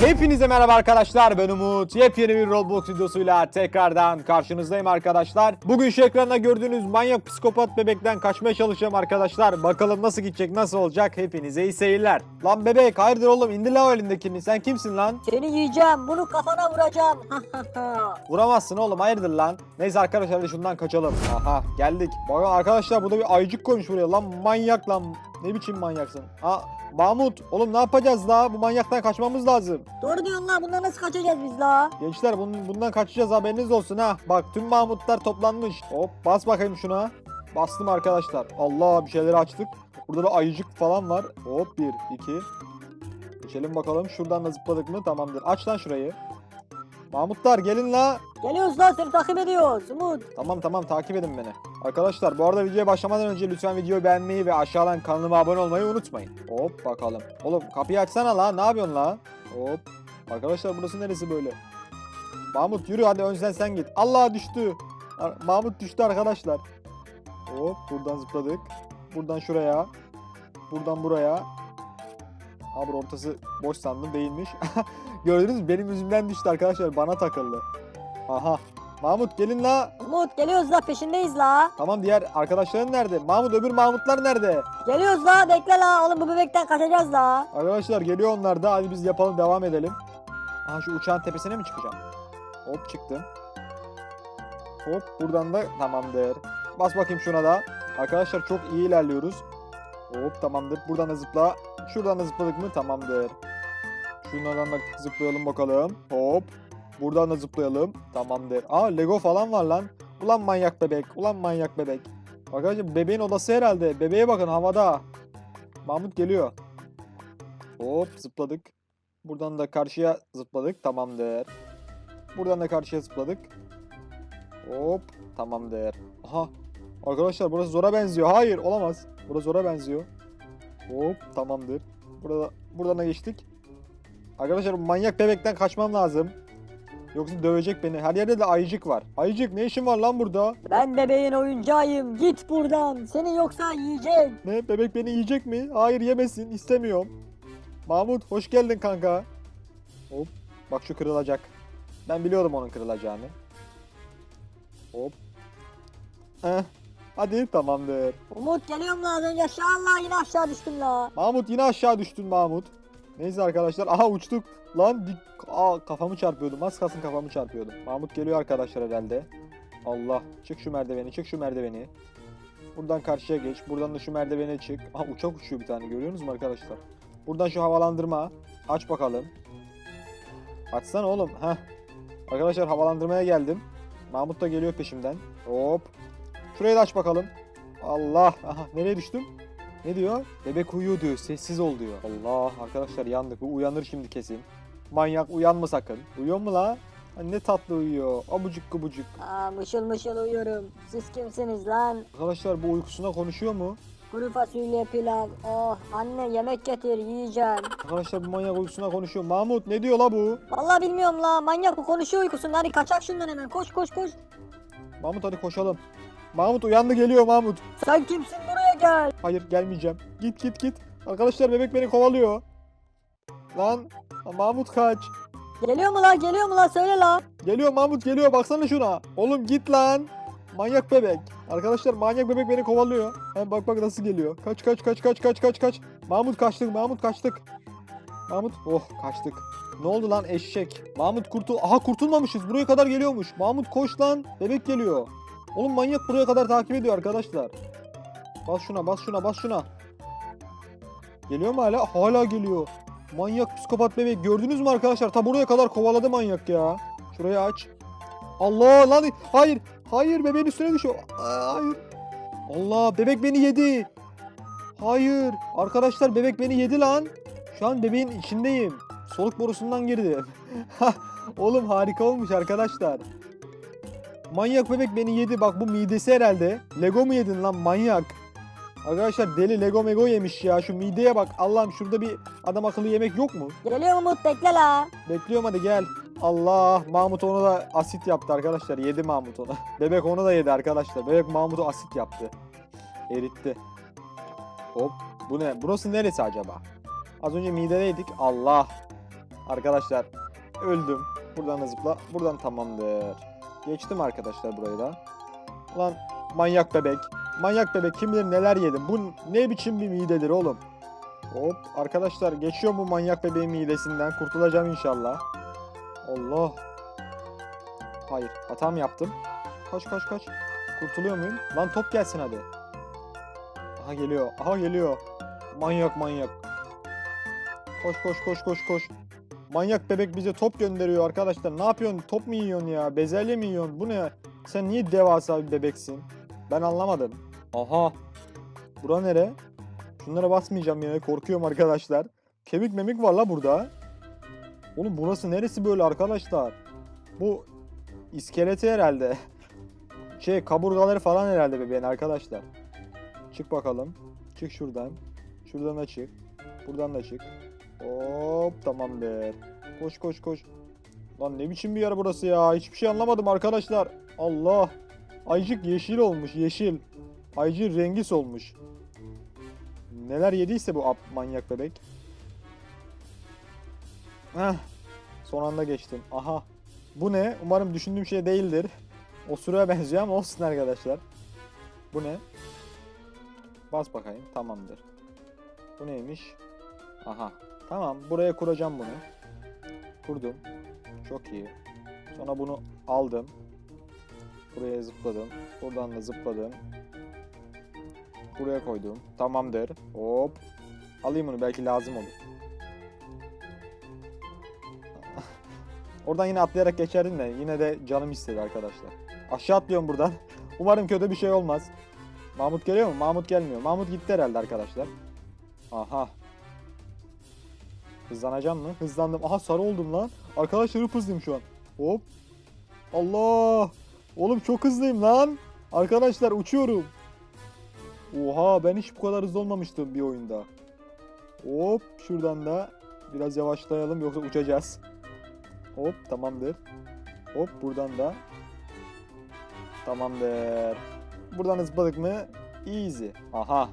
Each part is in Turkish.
Hepinize merhaba arkadaşlar ben Umut. Yepyeni bir Roblox videosuyla tekrardan karşınızdayım arkadaşlar. Bugün şu ekranda gördüğünüz manyak psikopat bebekten kaçmaya çalışacağım arkadaşlar. Bakalım nasıl gidecek nasıl olacak hepinize iyi seyirler. Lan bebek hayırdır oğlum indir la o elindekini sen kimsin lan? Seni yiyeceğim. Bunu kafana vuracağım. Vuramazsın oğlum hayırdır lan. Neyse arkadaşlar hadi şundan kaçalım. Aha geldik. Bakın arkadaşlar burada bir ayıcık koymuş buraya lan manyak lan. Ne biçim manyaksın? Ha Mahmut oğlum ne yapacağız la? Bu manyaktan kaçmamız lazım. Doğru diyorsun la. Bundan nasıl kaçacağız biz la? Gençler bunun, bundan kaçacağız haberiniz olsun ha. Bak tüm Mahmutlar toplanmış. Hop bas bakayım şuna. Bastım arkadaşlar. Allah bir şeyleri açtık. Burada da ayıcık falan var. Hop bir, iki. Geçelim bakalım. Şuradan da zıpladık mı? Tamamdır. Aç lan şurayı. Mahmutlar gelin la. Geliyoruz la seni takip ediyoruz. Umut. Tamam tamam takip edin beni. Arkadaşlar bu arada videoya başlamadan önce lütfen videoyu beğenmeyi ve aşağıdan kanalıma abone olmayı unutmayın. Hop bakalım. Oğlum kapıyı açsana la. Ne yapıyorsun la? Hop. Arkadaşlar burası neresi böyle? Mahmut yürü hadi önceden sen git. Allah düştü. Mahmut düştü arkadaşlar. Hop buradan zıpladık. Buradan şuraya. Buradan buraya. Abi ortası boş sandım değilmiş. Gördünüz mü? Benim yüzümden düştü arkadaşlar. Bana takıldı. Aha. Mahmut gelin la. Umut geliyoruz la peşindeyiz la. Tamam diğer arkadaşların nerede? Mahmut öbür Mahmutlar nerede? Geliyoruz la bekle la. Oğlum bu bebekten kaçacağız la. Arkadaşlar geliyor onlar da. Hadi biz yapalım devam edelim. Aha şu uçağın tepesine mi çıkacağım? Hop çıktım. Hop buradan da tamamdır. Bas bakayım şuna da. Arkadaşlar çok iyi ilerliyoruz. Hop tamamdır. Buradan da zıpla. Şuradan da zıpladık mı? Tamamdır. Şunlardan da zıplayalım bakalım. Hop. Buradan da zıplayalım. Tamamdır. Aa Lego falan var lan. Ulan manyak bebek. Ulan manyak bebek. Arkadaşlar bebeğin odası herhalde. Bebeğe bakın havada. Mahmut geliyor. Hop zıpladık. Buradan da karşıya zıpladık. Tamamdır. Buradan da karşıya zıpladık. Hop tamamdır. Aha. Arkadaşlar burası zora benziyor. Hayır olamaz. Burası zora benziyor. Hop tamamdır. Burada buradan da geçtik. Arkadaşlar manyak bebekten kaçmam lazım. Yoksa dövecek beni. Her yerde de ayıcık var. Ayıcık ne işin var lan burada? Ben bebeğin oyuncağıyım. Git buradan. Seni yoksa yiyecek. Ne bebek beni yiyecek mi? Hayır yemesin istemiyorum. Mahmut hoş geldin kanka. Hop bak şu kırılacak. Ben biliyordum onun kırılacağını. Hop. Eh. Hadi tamamdır. Umut geliyorum la az önce aşağı yine aşağı düştüm la. Mahmut yine aşağı düştün Mahmut. Neyse arkadaşlar. Aha uçtuk. Lan dik... Aa, kafamı çarpıyordum. Az kalsın kafamı çarpıyordum. Mahmut geliyor arkadaşlar herhalde. Allah. Çık şu merdiveni. Çık şu merdiveni. Buradan karşıya geç. Buradan da şu merdivene çık. Aha uçak uçuyor bir tane. Görüyorsunuz mu arkadaşlar? Buradan şu havalandırma. Aç bakalım. Açsana oğlum. Heh. Arkadaşlar havalandırmaya geldim. Mahmut da geliyor peşimden. Hop. Şurayı da aç bakalım. Allah. Aha nereye düştüm? Ne diyor? Bebek uyuyor diyor. Sessiz ol diyor. Allah arkadaşlar yandık. Uyanır şimdi kesin. Manyak uyanma sakın. Uyuyor mu la? Ha, ne tatlı uyuyor. Abucuk kubucuk. Aa mışıl mışıl uyuyorum. Siz kimsiniz lan? Arkadaşlar bu uykusuna konuşuyor mu? Kuru fasulye pilav. Oh anne yemek getir yiyeceğim. Arkadaşlar bu manyak uykusuna konuşuyor. Mahmut ne diyor la bu? Vallahi bilmiyorum la. Manyak bu konuşuyor uykusunda. Hadi kaçak şundan hemen. Koş koş koş. Mahmut hadi koşalım. Mahmut uyandı geliyor Mahmut. Sen kimsin buraya gel. Hayır gelmeyeceğim. Git git git. Arkadaşlar bebek beni kovalıyor. Lan Mahmut kaç. Geliyor mu la geliyor mu la söyle la. Geliyor Mahmut geliyor baksana şuna. Oğlum git lan. Manyak bebek. Arkadaşlar manyak bebek beni kovalıyor. Hem bak bak nasıl geliyor. Kaç kaç kaç kaç kaç kaç kaç. Mahmut kaçtık Mahmut kaçtık. Mahmut oh kaçtık. Ne oldu lan eşek? Mahmut kurtul. Aha kurtulmamışız. Buraya kadar geliyormuş. Mahmut koş lan. Bebek geliyor. Oğlum manyak buraya kadar takip ediyor arkadaşlar. Bas şuna bas şuna bas şuna. Geliyor mu hala? Hala geliyor. Manyak psikopat bebek gördünüz mü arkadaşlar? Ta buraya kadar kovaladı manyak ya. Şurayı aç. Allah lan hayır. Hayır bebeğin üstüne düşüyor. Hayır. Allah bebek beni yedi. Hayır. Arkadaşlar bebek beni yedi lan. Şu an bebeğin içindeyim. Soluk borusundan girdi. Oğlum harika olmuş arkadaşlar. Manyak bebek beni yedi. Bak bu midesi herhalde. Lego mu yedin lan manyak? Arkadaşlar deli Lego Mego yemiş ya. Şu mideye bak. Allah'ım şurada bir adam akıllı yemek yok mu? Geliyor Umut bekle la. Bekliyorum hadi gel. Allah Mahmut onu da asit yaptı arkadaşlar. Yedi Mahmut onu. Bebek onu da yedi arkadaşlar. Bebek Mahmut'u asit yaptı. Eritti. Hop. Bu ne? Burası neresi acaba? Az önce midedeydik. Allah. Arkadaşlar öldüm. Buradan da zıpla. Buradan tamamdır. Geçtim arkadaşlar burayı da. Ulan manyak bebek. Manyak bebek kim bilir neler yedim. Bu ne biçim bir midedir oğlum. Hop arkadaşlar geçiyor bu manyak bebeğin midesinden. Kurtulacağım inşallah. Allah. Hayır hata mı yaptım? Kaç kaç kaç. Kurtuluyor muyum? Lan top gelsin hadi. Aha geliyor. Aha geliyor. Manyak manyak. Koş koş koş koş koş. Manyak bebek bize top gönderiyor arkadaşlar. Ne yapıyorsun? Top mu yiyorsun ya? Bezelye mi yiyorsun? Bu ne? Sen niye devasa bir bebeksin? Ben anlamadım. Aha. Bura nere? Şunlara basmayacağım yine. Korkuyorum arkadaşlar. Kemik memik var la burada. Oğlum burası neresi böyle arkadaşlar? Bu iskeleti herhalde. Şey kaburgaları falan herhalde bebeğin arkadaşlar. Çık bakalım. Çık şuradan. Şuradan da çık. Buradan da çık. Hop tamamdır. Koş koş koş. Lan ne biçim bir yer burası ya? Hiçbir şey anlamadım arkadaşlar. Allah. Aycık yeşil olmuş yeşil. Aycık rengi solmuş. Neler yediyse bu ap- manyak bebek. Heh. Son anda geçtim. Aha. Bu ne? Umarım düşündüğüm şey değildir. O süreye benziyor ama olsun arkadaşlar. Bu ne? Bas bakayım. Tamamdır. Bu neymiş? Aha. Tamam. Buraya kuracağım bunu. Kurdum. Çok iyi. Sonra bunu aldım. Buraya zıpladım. Buradan da zıpladım. Buraya koydum. Tamamdır. Hop. Alayım bunu belki lazım olur. Oradan yine atlayarak geçerdim de yine de canım istedi arkadaşlar. Aşağı atlıyorum buradan. Umarım kötü bir şey olmaz. Mahmut geliyor mu? Mahmut gelmiyor. Mahmut gitti herhalde arkadaşlar. Aha. Hızlanacağım mı? Hızlandım. Aha sarı oldum lan. Arkadaşlar hızlıyım şu an. Hop. Allah. Oğlum çok hızlıyım lan. Arkadaşlar uçuyorum. Oha ben hiç bu kadar hızlı olmamıştım bir oyunda. Hop şuradan da biraz yavaşlayalım yoksa uçacağız. Hop tamamdır. Hop buradan da. Tamamdır. Buradan zıpladık mı? Easy. Aha.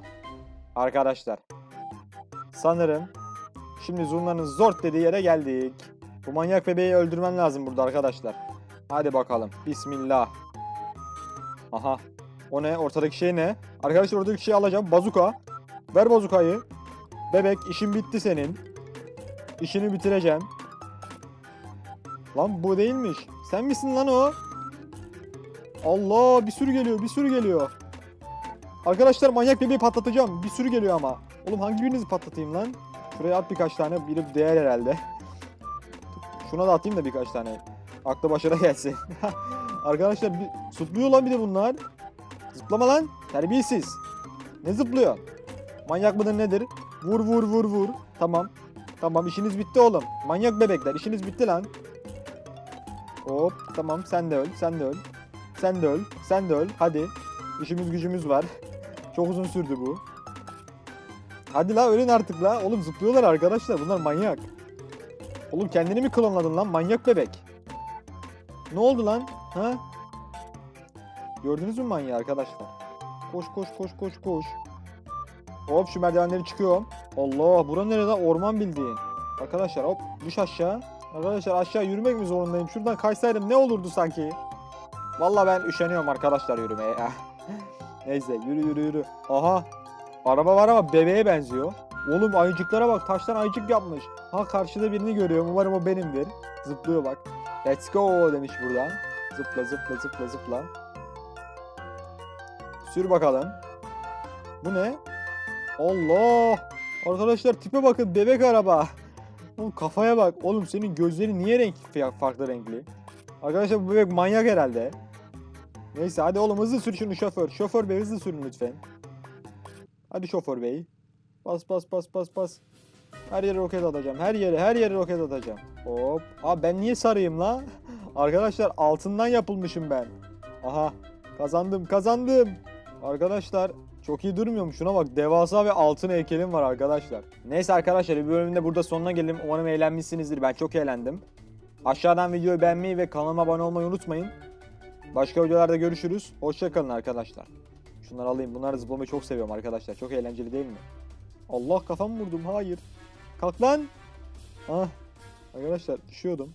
Arkadaşlar. Sanırım şimdi zoomların zor dediği yere geldik. Bu manyak bebeği öldürmem lazım burada arkadaşlar. Hadi bakalım. Bismillah. Aha. O ne? Ortadaki şey ne? Arkadaşlar oradaki şeyi alacağım. Bazuka. Ver bazukayı. Bebek işin bitti senin. İşini bitireceğim. Lan bu değilmiş. Sen misin lan o? Allah bir sürü geliyor bir sürü geliyor. Arkadaşlar manyak bebeği patlatacağım. Bir sürü geliyor ama. Oğlum hangi birinizi patlatayım lan? Şuraya at birkaç tane. Biri değer herhalde. Şuna da atayım da birkaç tane. Aklı başına gelsin. Arkadaşlar bir zıplıyor lan bir de bunlar. Zıplama lan. Terbiyesiz. Ne zıplıyor? Manyak mıdır nedir? Vur vur vur vur. Tamam. Tamam işiniz bitti oğlum. Manyak bebekler işiniz bitti lan. Hop tamam sen de öl sen de öl. Sen de öl sen de öl hadi. İşimiz gücümüz var. Çok uzun sürdü bu. Hadi la ölün artık la. Oğlum zıplıyorlar arkadaşlar bunlar manyak. Oğlum kendini mi klonladın lan manyak bebek? Ne oldu lan? Ha? Gördünüz mü manyağı arkadaşlar? Koş koş koş koş koş. Hop şu merdivenleri çıkıyorum. Allah bura nerede? Orman bildiğin. Arkadaşlar hop düş aşağı. Arkadaşlar aşağı yürümek mi zorundayım? Şuradan kaysaydım ne olurdu sanki? Vallahi ben üşeniyorum arkadaşlar yürümeye. Neyse yürü yürü yürü. Aha. Araba var ama bebeğe benziyor. Oğlum ayıcıklara bak taştan ayıcık yapmış. Ha karşıda birini görüyorum umarım o benimdir. Zıplıyor bak. Let's go demiş buradan. Zıpla zıpla zıpla zıpla. Sür bakalım. Bu ne? Allah! Arkadaşlar tipe bakın bebek araba. Oğlum kafaya bak. Oğlum senin gözlerin niye renk farklı renkli? Arkadaşlar bu bebek manyak herhalde. Neyse hadi oğlum hızlı sür şunu şoför. Şoför bey hızlı sürün lütfen. Hadi şoför bey. Bas bas bas bas bas. Her yere roket atacağım. Her yere her yere roket atacağım. Hop. Aa ben niye sarıyım la? Arkadaşlar altından yapılmışım ben. Aha. Kazandım kazandım. Arkadaşlar çok iyi durmuyorum. Şuna bak devasa ve altın heykelim var arkadaşlar. Neyse arkadaşlar bir bölümde burada sonuna gelelim. Umarım eğlenmişsinizdir. Ben çok eğlendim. Aşağıdan videoyu beğenmeyi ve kanalıma abone olmayı unutmayın. Başka videolarda görüşürüz. Hoşçakalın arkadaşlar. Şunları alayım. Bunları zıplamayı çok seviyorum arkadaşlar. Çok eğlenceli değil mi? Allah kafamı vurdum. Hayır. Kalk lan. Ah. Arkadaşlar düşüyordum.